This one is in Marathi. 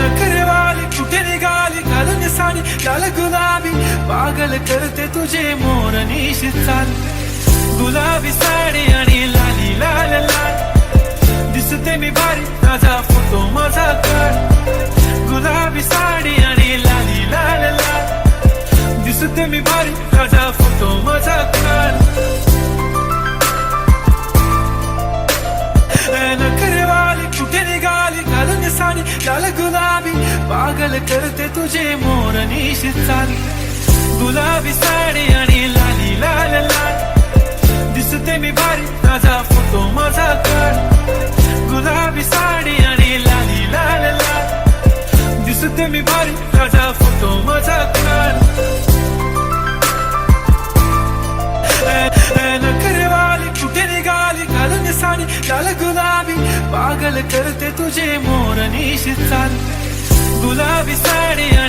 नखरेवाली कुठे निघाली घालून साडी? लाल गुलाबी पागल करते तुझे मोर निशी गुलाबी साडी आणि लाली लाल लाल. दिसते मी भारी माझा फोटो माझा काढ गुलाबी साडी आणि लाली लाल लाल. दिसते मी भारी माझा फोटो पागल करते तुझे मोर चाली. गुलाबी साडी आणि लाली लाल लाल. दिसते मी भारी माझा फोटो माझा काढ गुलाबी साडी आणि लाली लाल लाल. दिसते मी भारी माझा फोटो माझा काढ साडी लाल गुलाबी. पागल करते तुझे मोर निशी चाल. गुलाबी साड़ियाँ